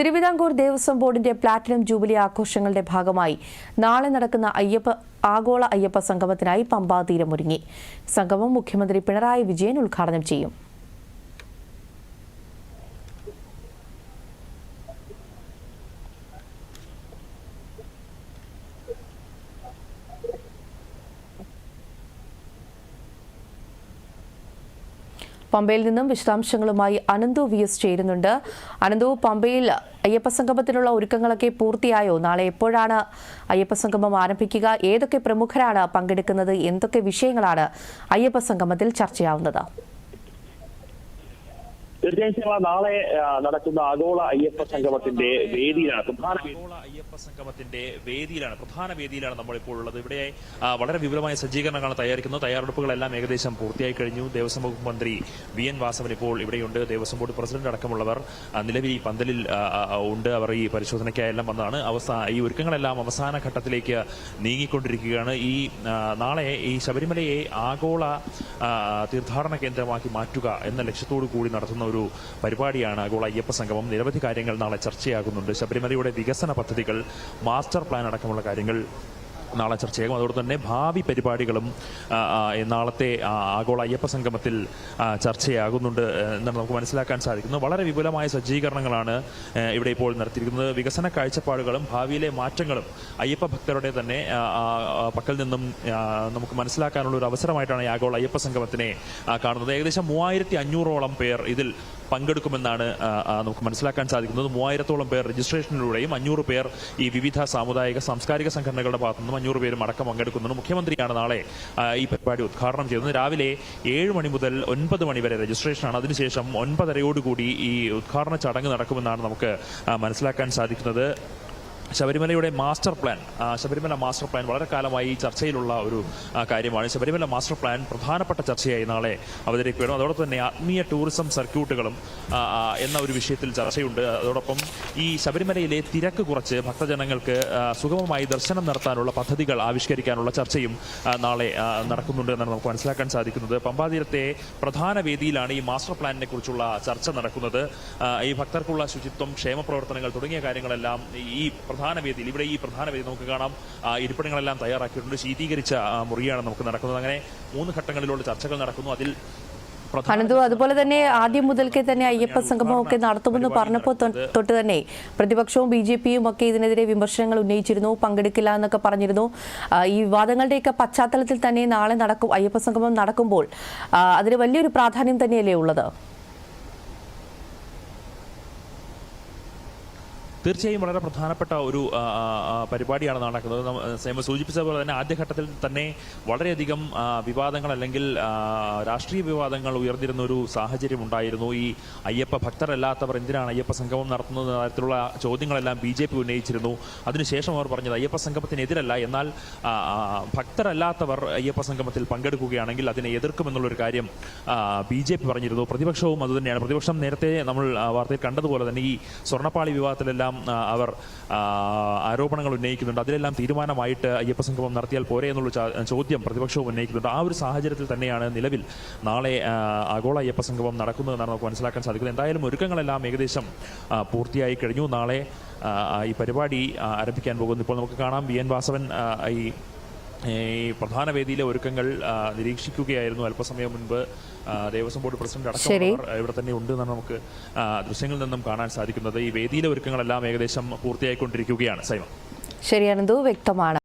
തിരുവിതാംകൂർ ദേവസ്വം ബോർഡിന്റെ platinum jubilee ആഘോഷങ്ങളുടെ ഭാഗമായി നാളെ നടക്കുന്ന അയ്യപ്പ ആഗോള അയ്യപ്പ സംഗമത്തിനായി പമ്പാതീരമൊരുങ്ങി സംഗമം മുഖ്യമന്ത്രി പിണറായി വിജയൻ ഉദ്ഘാടനം ചെയ്യും. പമ്പയിൽ നിന്നും വിശദാംശങ്ങളുമായി അനന്തു വി എസ് ചേരുന്നുണ്ട്. അനന്തു പമ്പയിൽ അയ്യപ്പ സംഗമത്തിനുള്ള ഒരുക്കങ്ങളൊക്കെ പൂർത്തിയായോ? നാളെ എപ്പോഴാണ് അയ്യപ്പ സംഗമം ആരംഭിക്കുക? ഏതൊക്കെ പ്രമുഖരാണ് പങ്കെടുക്കുന്നത്? എന്തൊക്കെ വിഷയങ്ങളാണ് അയ്യപ്പ സംഗമത്തിൽ ചർച്ചയാവുന്നത്? തീർച്ചയായും ശിവ, നാളെ നടക്കുന്ന ആഗോള അയ്യപ്പ സംഗമത്തിന്റെ വേദിയിലാണ്. പ്രധാന ആഗോള അയ്യപ്പ സംഗമത്തിന്റെ വേദിയിലാണ്. പ്രധാന വേദിയിലാണ് നമ്മൾ ഇപ്പോൾ ഉള്ളത്. ഇവിടെ വളരെ വിപുലമായ സജ്ജീകരണങ്ങളാണ് തയ്യാറിക്കുന്നത് തയ്യാറെടുപ്പുകളെല്ലാം ഏകദേശം പൂർത്തിയായി കഴിഞ്ഞു. ദേവസ്വം വകുപ്പ് മന്ത്രി വി എൻ വാസവൻ ഇപ്പോൾ ഇവിടെയുണ്ട്. ദേവസ്വം ബോർഡ് പ്രസിഡന്റ് അടക്കമുള്ളവർ നിലവിൽ ഈ പന്തലിൽ ഉണ്ട്. അവർ ഈ പരിശോധനയ്ക്കായെല്ലാം വന്നതാണ്. അവസാന ഈ ഒരുക്കങ്ങളെല്ലാം അവസാന ഘട്ടത്തിലേക്ക് നീങ്ങിക്കൊണ്ടിരിക്കുകയാണ്. ഈ നാളെ ഈ ശബരിമലയെ ആഗോള തീർത്ഥാടന കേന്ദ്രമാക്കി മാറ്റുക എന്ന ലക്ഷ്യത്തോടു കൂടി നടത്തുന്ന ഒരു പരിപാടിയാണ് ആഗോള അയ്യപ്പ സംഗമം. നിരവധി കാര്യങ്ങൾ നാളെ ചർച്ചയാകുന്നുണ്ട്. ശബരിമലയുടെ വികസന പദ്ധതികൾ മാസ്റ്റർ പ്ലാൻ അടക്കമുള്ള കാര്യങ്ങൾ നാളെ ചർച്ചയാകും. അതോടൊപ്പം തന്നെ ഭാവി പരിപാടികളും നാളത്തെ ആഗോള അയ്യപ്പ സംഗമത്തിൽ ചർച്ചയാകുന്നുണ്ട് എന്നാണ് നമുക്ക് മനസ്സിലാക്കാൻ സാധിക്കുന്നു. വളരെ വിപുലമായ സജ്ജീകരണങ്ങളാണ് ഇവിടെ ഇപ്പോൾ നടത്തിയിരിക്കുന്നത്. വികസന കാഴ്ചപ്പാടുകളും ഭാവിയിലെ മാറ്റങ്ങളും അയ്യപ്പ ഭക്തരുടെ തന്നെ പക്കൽ നിന്നും നമുക്ക് മനസ്സിലാക്കാനുള്ള ഒരു അവസരമായിട്ടാണ് ഈ ആഗോള അയ്യപ്പ സംഗമത്തിനെ കാണുന്നത്. ഏകദേശം മൂവായിരത്തി അഞ്ഞൂറോളം പേർ ഇതിൽ പങ്കെടുക്കുമെന്നാണ് നമുക്ക് മനസ്സിലാക്കാൻ സാധിക്കുന്നത്. മൂവായിരത്തോളം പേർ രജിസ്ട്രേഷനിലൂടെയും അഞ്ഞൂറ് പേർ ഈ വിവിധ സാമുദായിക സാംസ്കാരിക സംഘടനകളുടെ ഭാഗത്തു നിന്നും അഞ്ഞൂറ് പേരും അടക്കം പങ്കെടുക്കുന്നുണ്ട്. മുഖ്യമന്ത്രിയാണ് നാളെ ഈ പരിപാടി ഉദ്ഘാടനം ചെയ്യുന്നത്. രാവിലെ ഏഴ് മണി മുതൽ ഒൻപത് മണി വരെ രജിസ്ട്രേഷനാണ്. അതിനുശേഷം ഒൻപതരയോടുകൂടി ഈ ഉദ്ഘാടന ചടങ്ങ് നടക്കുമെന്നാണ് നമുക്ക് മനസ്സിലാക്കാൻ സാധിക്കുന്നത്. ശബരിമലയുടെ master plan Sabarimala master plan വളരെ കാലമായി ചർച്ചയിലുള്ള ഒരു കാര്യമാണ്. ശബരിമല മാസ്റ്റർ പ്ലാൻ പ്രധാനപ്പെട്ട ചർച്ചയായി നാളെ അവതരിപ്പിക്കണം. അതോടൊപ്പം തന്നെ ആത്മീയ ടൂറിസം സർക്യൂട്ടുകളും എന്ന ഒരു വിഷയത്തിൽ ചർച്ചയുണ്ട്. അതോടൊപ്പം ഈ ശബരിമലയിലെ തിരക്ക് കുറച്ച് ഭക്തജനങ്ങൾക്ക് സുഗമമായി ദർശനം നടത്താനുള്ള പദ്ധതികൾ ആവിഷ്കരിക്കാനുള്ള ചർച്ചയും നാളെ നടക്കുന്നുണ്ട് എന്നാണ് നമുക്ക് മനസ്സിലാക്കാൻ സാധിക്കുന്നത്. പമ്പാതീരത്തെ പ്രധാന വേദിയിലാണ് ഈ മാസ്റ്റർ പ്ലാനിനെ കുറിച്ചുള്ള ചർച്ച നടക്കുന്നത്. ഈ ഭക്തർക്കുള്ള ശുചിത്വം ക്ഷേമ പ്രവർത്തനങ്ങൾ തുടങ്ങിയ കാര്യങ്ങളെല്ലാം ഈ പ്രധാന വേദിയിൽ ഇവിടെ ഈ പ്രധാന വേദി നമുക്ക് കാണാം. ഇരിപ്പിടങ്ങളെല്ലാം തയ്യാറാക്കിയിട്ടുണ്ട്. ശീതീകരിച്ച മുറിയാണ് നമുക്ക് നടക്കുന്നത്. അങ്ങനെ മൂന്ന് ഘട്ടങ്ങളിലുള്ള ചർച്ചകൾ നടക്കുന്നു. അതിൽ അനന്തു അതുപോലെ തന്നെ ആദ്യം മുതൽക്കേ തന്നെ അയ്യപ്പ സംഗമമൊക്കെ നടത്തുമെന്ന് പറഞ്ഞപ്പോൾ തൊട്ട് തന്നെ പ്രതിപക്ഷവും ബി ജെ പിയും ഒക്കെ ഇതിനെതിരെ വിമർശനങ്ങൾ ഉന്നയിച്ചിരുന്നു. പങ്കെടുക്കില്ല എന്നൊക്കെ പറഞ്ഞിരുന്നു. ഈ വിവാദങ്ങളുടെയൊക്കെ പശ്ചാത്തലത്തിൽ തന്നെ നാളെ നടക്കും അയ്യപ്പ സംഗമം നടക്കുമ്പോൾ. അതിന് വലിയൊരു പ്രാധാന്യം തന്നെയല്ലേ ഉള്ളത്? തീർച്ചയായും വളരെ പ്രധാനപ്പെട്ട ഒരു പരിപാടിയാണ് നടക്കുന്നത്. സേമ സൂചിപ്പിച്ച പോലെ തന്നെ ആദ്യഘട്ടത്തിൽ തന്നെ വളരെയധികം വിവാദങ്ങൾ അല്ലെങ്കിൽ രാഷ്ട്രീയ വിവാദങ്ങൾ ഉയർന്നിരുന്ന ഒരു സാഹചര്യം ഉണ്ടായിരുന്നു. ഈ അയ്യപ്പ ഭക്തരല്ലാത്തവർ എന്തിനാണ് അയ്യപ്പ സംഗമം നടത്തുന്നത് തരത്തിലുള്ള ചോദ്യങ്ങളെല്ലാം ബി ജെ പി ഉന്നയിച്ചിരുന്നു. അതിനുശേഷം അവർ പറഞ്ഞത് അയ്യപ്പ സംഗമത്തിനെതിരല്ല. എന്നാൽ ഭക്തരല്ലാത്തവർ അയ്യപ്പ സംഗമത്തിൽ പങ്കെടുക്കുകയാണെങ്കിൽ അതിനെ എതിർക്കുമെന്നുള്ളൊരു കാര്യം ബി ജെ പി പറഞ്ഞിരുന്നു. പ്രതിപക്ഷവും അതുതന്നെയാണ്. പ്രതിപക്ഷം നേരത്തെ നമ്മൾ വാർത്തയിൽ കണ്ടതുപോലെ തന്നെ ഈ സ്വർണപ്പാളി വിവാദത്തിലെല്ലാം ആ, അവർ ആരോപണങ്ങൾ ഉന്നയിക്കുന്നുണ്ട്. അതിലെല്ലാം തീരുമാനമായിട്ട് അയ്യപ്പ സംഗമം നടത്തിയാൽ പോരെ എന്നുള്ള ചോദ്യം പ്രതിപക്ഷവും ഉന്നയിക്കുന്നുണ്ട്. ആ ഒരു സാഹചര്യത്തിൽ തന്നെയാണ് നിലവിൽ നാളെ ആഗോള അയ്യപ്പ സംഗമം നടക്കുന്നതെന്നാണ് നമുക്ക് മനസ്സിലാക്കാൻ സാധിക്കുന്നത്. എന്തായാലും ഒരുക്കങ്ങളെല്ലാം ഏകദേശം പൂർത്തിയായി കഴിഞ്ഞു. നാളെ ഈ പരിപാടി ആരംഭിക്കാൻ പോകുന്നു. ഇപ്പോൾ നമുക്ക് കാണാം വി എൻ വാസവൻ ഈ ഈ പ്രധാന വേദിയിലെ ഒരുക്കങ്ങൾ നിരീക്ഷിക്കുകയായിരുന്നു അല്പസമയം മുൻപ്. Devaswom board president. അടക്കം ഇവിടെ തന്നെ ഉണ്ട് എന്നാണ് നമുക്ക് ദൃശ്യങ്ങളിൽ നിന്നും കാണാൻ സാധിക്കുന്നത്. ഈ വേദിയിലെ ഒരുക്കങ്ങളെല്ലാം ഏകദേശം പൂർത്തിയായിക്കൊണ്ടിരിക്കുകയാണ്. സൈമ. ശരിയാണ് വ്യക്തമാണ്.